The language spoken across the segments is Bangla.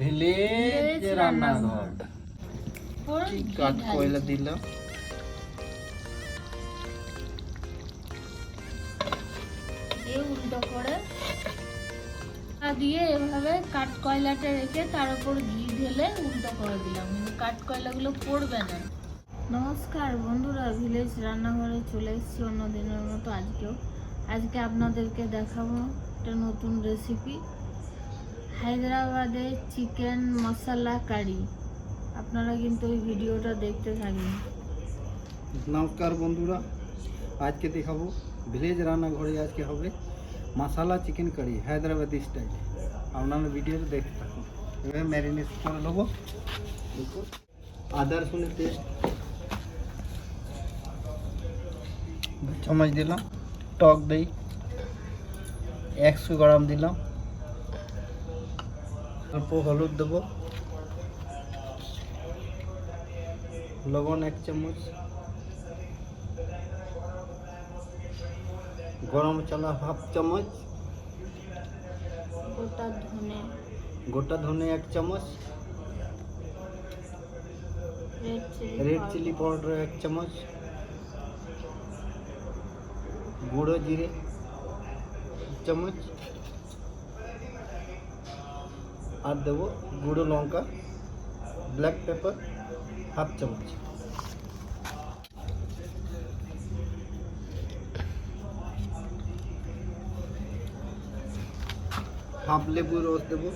ভিলেজ রান্নাঘর কি কাঠ কয়লা উল্টো করে। দিয়ে এভাবে কাঠ কয়লাটা রেখে তার উপর ঘি ঢেলে উল্টো করে দিলাম। কিন্তু কাঠ কয়লাগুলো পড়বে না। নমস্কার বন্ধুরা ভিলেজ রান্নাঘরে চলে এসেছি অন্য দিনের মতো আজকেও। আজকে আপনাদেরকে দেখাবো একটা নতুন রেসিপি হায়দ্রাবাদের চিকেন মশলা কারি। আপনারা কিন্তু ওই ভিডিওটা দেখতে থাকবেন। নমস্কার বন্ধুরা, আজকে দেখাবো ভিলেজ রান্নাঘরে আজকে হবে মশালা চিকেন কারি, হায়দ্রাবাদি স্টাইলে। আপনারা ভিডিওটা দেখতে থাকুন। এভাবে ম্যারিনেট করে নেব। দেখুন আদা রসুনের পেস্ট। দু চামচ দিলাম, টক দই। একশো গ্রাম দিলাম। অল্প হলুদ দেবো লবণ এক চামচ গরম মশলা হাফ চামচ গোটা ধনে গোটা ধনে এক চামচ red chilli red chilli powder এক চামচ গুঁড়ো জিরে এক চামচ আর দেবো গুঁড়ো লঙ্কা ব্ল্যাক পেপার হাফ চামচ হাফ লেবু রস দেবো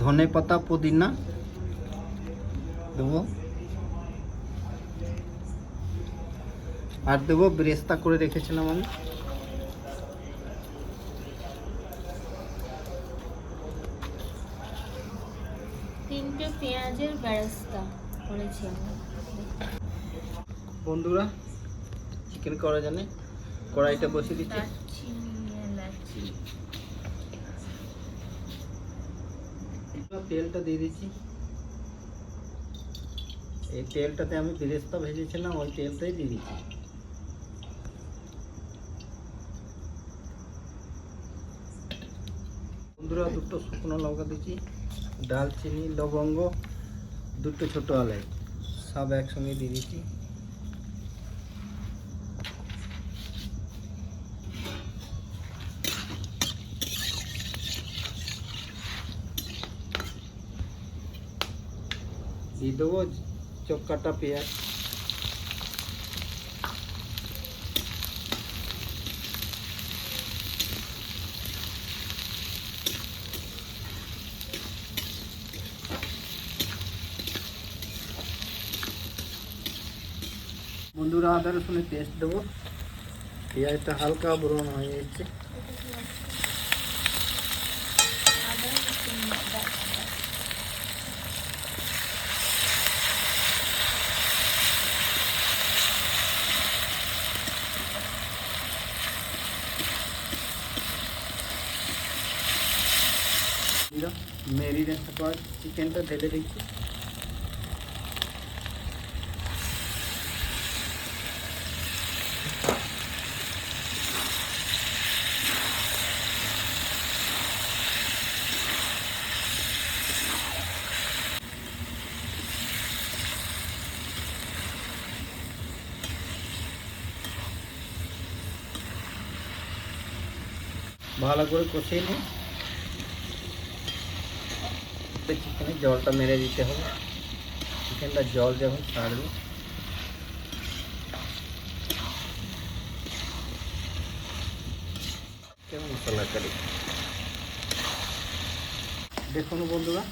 ধনে পাতা পুদিনা। দেবো। আর দেবো ব্রেস্তা করে রেখেছিলাম আমি। তিনটে পেঁয়াজের করেছি বন্ধুরা চিকেন করা জানে কড়াইটা বসিয়ে দিচ্ছি দারচিনি এলাচি তেলটা দিয়ে দিচ্ছি। এই তেলটাতে আমি বেরেস্তা ভেজেছিলাম, ওই তেলটাই দিয়ে দিচ্ছি। বন্ধুরা, দুটো শুকনো লঙ্কা দিচ্ছি, ডালচিনি, লবঙ্গ, দুটো ছোটো আলাই, সব একসঙ্গে দিয়ে দিচ্ছি। দিয়ে দেবো চক্কাটা পেঁয়াজ বন্ধুরা আদা রসুনের পেস্ট দেবো পেঁয়াজটা হালকা ব্রাউন হয়ে যাচ্ছে মেরিনেট করা চিকেনটা ঢেলে দিচ্ছি ভালো করে কষিয়ে নিই চিকেনে জলটা মেরে দিতে হবে চিকেনটা জল যখন ছাড়বে মশলা কারি? দেখুন বন্ধুরা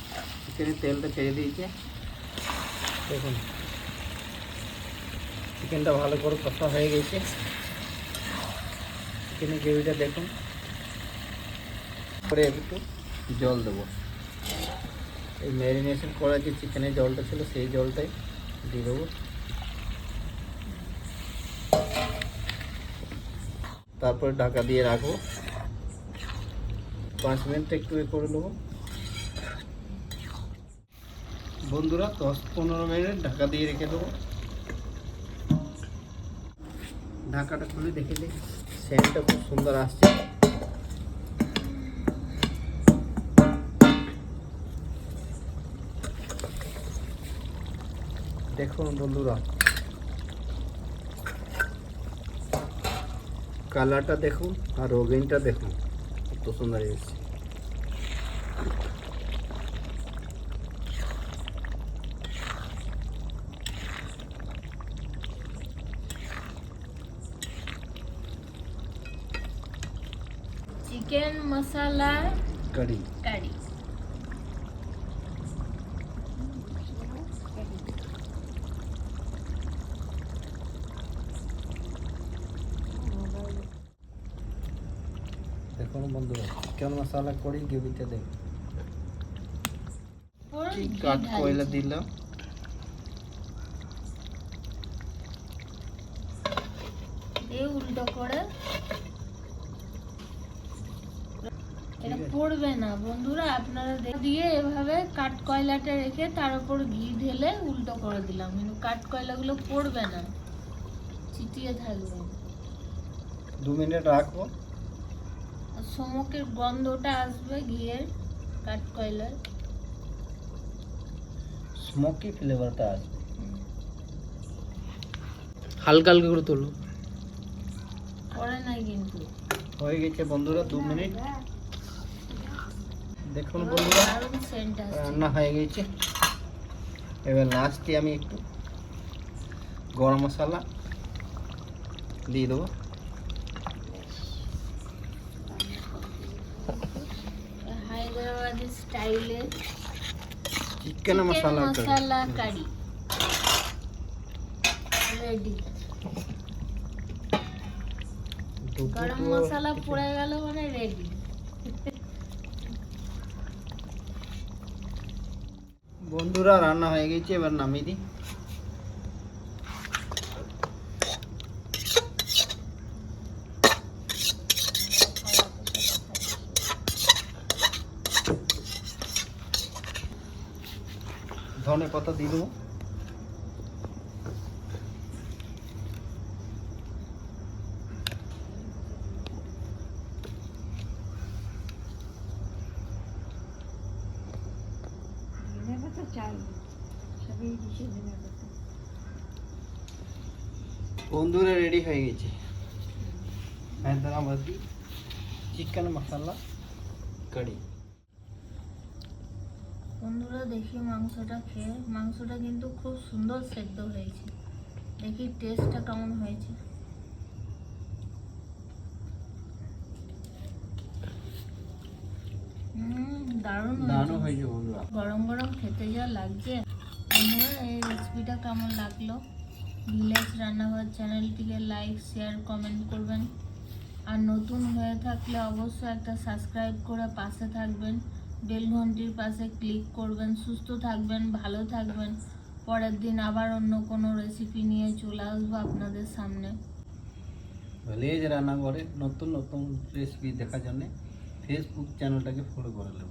চিকেনের তেলটা ছেড়ে দিয়েছে। দেখুন, চিকেনটা ভালো করে কষা হয়ে গেছে। চিকেনের গ্রেভিটা দেখুন। পরে একটু জল দেবো। এই ম্যারিনেশন করা যে চিকেনের জলটা ছিল সেই জলটাই দিয়ে দেবো। তারপরে ঢাকা দিয়ে রাখব। পাঁচ মিনিট একটু এ করে নেব। বন্ধুরা, দশ পনেরো মিনিট ঢাকা দিয়ে রেখে দেবো। ঢাকাটা খুলে দেখে দিই সেন্টটা খুব সুন্দর আসছে। দেখুন বন্ধুরা। কালারটা দেখুন আর ওভেনটা দেখুন। কত সুন্দর এসেছে। চিকেন মশলা কারি কারি দেখুন বন্ধুরা চিকেন মশলা করি গ্রেভিতে ওর কি ঢালছি। কয়লা দিলাম দিয়ে উল্টো করে। এটা পড়বে না বন্ধুরা আপনারা দিয়ে এভাবে কাঠ কয়লাটা রেখে তার উপর ঘি ঢেলে উল্টো করে দিলাম। কিন্তু কাঠ কয়লাগুলো পড়বে না চিটিয়ে থাকবে। দু মিনিট রাখব। সমকের গন্ধটা আসবে ঘিয়ের কাঠ কয়লার। স্মোকি ফ্লেভারটা আসবে। হালকা হালকা করে তোলো। পড়ে না কিন্তু। হয়ে গেছে বন্ধুরা দু মিনিট। দেখুন বন্ধুরা রান্না হয়ে গেছে। এবার লাস্টে আমি একটু গরম মশলা দিয়ে দেবো। হায়দ্রাবাদি স্টাইলে চিকেন মশলা কারি। মশলা কারি রেডি গরম মশলা পড়ে গেল মানে রেডি বন্ধুরা রান্না হয়ে গেছে এবার নামিয়ে দিই। ধনে পাতা দিয়ে দেবো। বন্ধুরা রেডি হয়ে গেছে। হায়দ্রাবাদি চিকেন মশলা। কারি। বন্ধুরা দেখি মাংসটা খেয়ে। মাংসটা কিন্তু খুব সুন্দর সেদ্ধ হয়েছে। দেখি টেস্টটা কেমন হয়েছে। দারুণ দারুণ হয়েছে। হয়েছে বন্ধুরা। গরম গরম খেতে যা লাগছে। বন্ধুরা এই রেসিপিটা কেমন লাগল? ভিলেজ রান্নাঘর চ্যানেলটিকে লাইক শেয়ার কমেন্ট করবেন। আর নতুন হয়ে থাকলে অবশ্যই একটা সাবস্ক্রাইব করে পাশে থাকবেন। বেল ঘন্টির পাশে ক্লিক করবেন, সুস্থ থাকবেন, ভালো থাকবেন। পরের দিন আবার অন্য কোনো রেসিপি নিয়ে চলে আসব আপনাদের সামনে। ভিলেজ রান্নাঘরে নতুন নতুন রেসিপি দেখার জন্য ফেসবুক চ্যানেলটাকে ফলো করে নেব।